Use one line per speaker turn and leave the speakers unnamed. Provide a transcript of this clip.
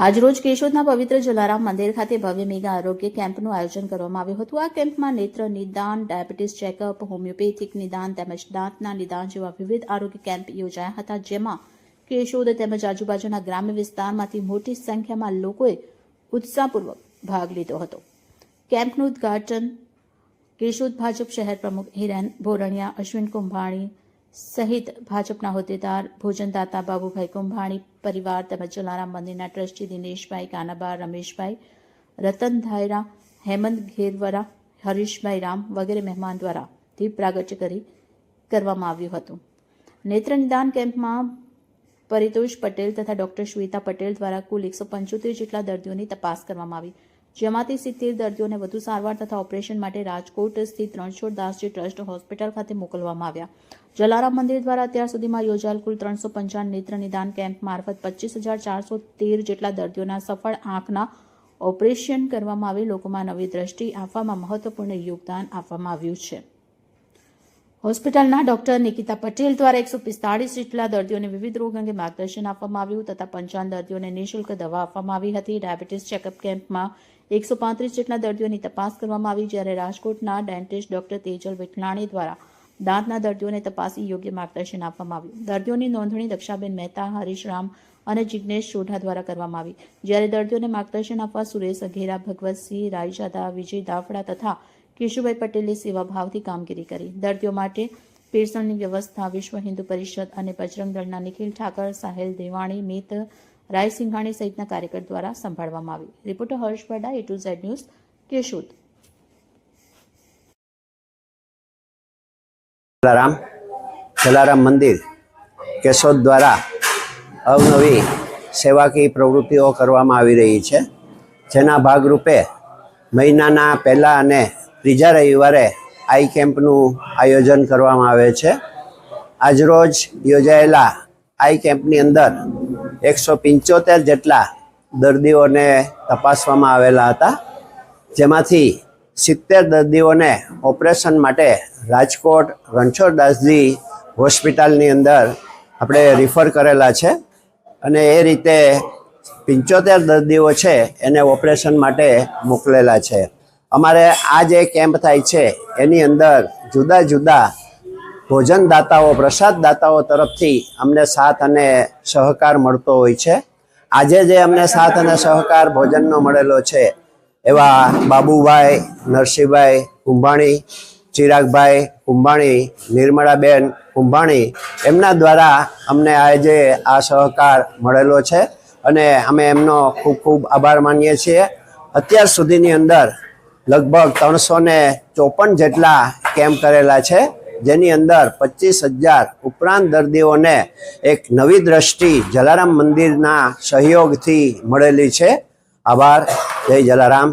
આજરોજ કેશોદના પવિત્ર જલારામ મંદિર ખાતે ભવ્ય મેગા આરોગ્ય કેમ્પનું આયોજન કરવામાં આવ્યું હતું. આ કેમ્પમાં નેત્ર, નિદાન, ડાયાબિટીસ ચેકઅપ, હોમિયોપેથિક નિદાન તેમજ દાંતના નિદાન જેવા વિવિધ આરોગ્ય કેમ્પ યોજાયા હતા, જેમાં કેશોદ તેમજ આજુબાજુના ગ્રામ્ય વિસ્તારમાંથી મોટી સંખ્યામાં લોકોએ ઉત્સાહપૂર્વક ભાગ લીધો હતો. કેમ્પનું ઉદ્ઘાટન કેશોદ ભાજપ શહેર પ્રમુખ હિરેન ભોરણિયા, અશ્વિન કુંભાણી સહિત ભાજપના હોદ્દેદાર ભોજનદાતા બાબુભાઈ કુંભાણી, પરિવાર તેમજ જલારામ મંદિરના ટ્રસ્ટી દિનેશભાઈ કાનાબા રમેશભાઈ રતન ધાયરા, હેમંત ઘેરવરા, હરીશભાઈ રામ વગેરે મહેમાન દ્વારા દીપ પ્રાગટ્ય કરી કરવામાં આવ્યું હતું. નેત્ર નિદાન કેમ્પમાં પરિતોષ પટેલ તથા ડોક્ટર શ્વેતા પટેલ દ્વારા કુલ એકસો પંચોતેર જેટલા દર્દીઓની તપાસ કરવામાં આવી. જેમાંથી સિત્તેર દર્દીઓને વધુ સારવાર તથા ઓપરેશન માટે રાજકોટ સ્થિત રણછોડ દાસજી ટ્રસ્ટ હોસ્પિટલ ખાતે મોકલવામાં આવ્યા. જલારામ મંદિર દ્વારા અત્યાર સુધીમાં યોજાયેલ કુલ ત્રણસો પંચાવન નેત્ર નિદાન કેમ્પ મારફત પચીસ હજાર ચારસો તેર જેટલા દર્દીઓના સફળ આંખના ઓપરેશન કરવામાં આવી. લોકોમાં નવી દ્રષ્ટિ આપવામાં મહત્વપૂર્ણ યોગદાન આપવામાં આવ્યું છે. હોસ્પિટલના ડોક્ટર નિકિતા પટેલ દ્વારા એકસો પિસ્તાળીસ જેટલા દર્દીઓને વિવિધ રોગ અંગે માર્ગદર્શન આપવામાં આવ્યું તથા પંચાવન દર્દીઓને નિઃશુલ્ક દવા આપવામાં આવી હતી. ડાયાબિટીસ ચેકઅપ કેમ્પમાં એકસો પાંત્રીસ જેટલા દર્દીઓની તપાસ કરવામાં આવી જ્યારે રાજકોટના ડેન્ટિસ્ટ ડોક્ટર તેજલ વિઠલાણી દ્વારા દાંતના દર્દીઓને તપાસી યોગ્ય માર્ગદર્શન આપવામાં આવ્યું. દર્દીઓની નોંધણી દક્ષાબેન મહેતા હરીશરામ અને જિજ્ઞેશ સોઢા દ્વારા કરવામાં આવી. જ્યારે દર્દીઓને માર્ગદર્શન આપવા સુરેશ અઘેરા, ભગવતસિંહ, રાયજાદા, વિજય દાફડા તથા કેશુભાઈ પટેલે સેવાભાવથી કામગીરી કરી. દર્દીઓ માટે પીરસણની વ્યવસ્થા વિશ્વ હિન્દુ પરિષદ અને બજરંગ દળના નિખિલ ઠાકર, સાહેલ દેવાણી, મિત રાય સહિતના કાર્યકર દ્વારા સંભાળવામાં આવી. Reporter Harsh A to Z news, Keshod.
Jalaram Jalaram મંદિર, કેશોદ દ્વારા અવનવી સેવાકીય પ્રવૃત્તિઓ કરવામાં આવી રહી છે, જેના ભાગરૂપે મહિનાના પહેલા અને ત્રીજા રવિવારે આઈ કેમ્પનું આયોજન કરવામાં આવે છે. આજરોજ યોજાયેલા આઈ કેમ્પની અંદર એકસો પંચોતેર જેટલા દર્દીઓને તપાસવામાં આવેલા હતા. જેમાંથી સિત્તેર દર્દીઓને ઓપરેશન માટે રાજકોટ રણછોડદાસજી હોસ્પિટલની અંદર આપણે રિફર કરેલા છે અને એ રીતે પંચોતેર દર્દીઓ છે એને ઓપરેશન માટે મોકલેલા છે. અમારે આ જે કેમ્પ થાય છે, એની અંદર જુદા જુદા ભોજનદાતાઓ, પ્રસાદદાતાઓ તરફથી અમને સાથ અને સહકાર મળતો હોય છે. આજે જે અમને સાથ અને સહકાર ભોજનનો મળેલો છે, એવા બાબુભાઈ, નરસિંહભાઈ કુંભાણી, ચિરાગભાઈ કુંભાણી, નિર્મળાબેન કુંભાણી, એમના દ્વારા અમને આજે આ સહકાર મળેલો છે અને અમે એમનો ખૂબ ખૂબ આભાર માનીએ છીએ. અત્યાર સુધીની અંદર લગભગ ત્રણસો ને ચોપન જેટલા કેમ્પ કરેલા છે, જેની અંદર પચીસ હજાર ઉપરાંત દર્દીઓને એક નવી દ્રષ્ટિ જલારામ મંદિરના સહયોગથી મળેલી છે. આભાર. જય જલારામ.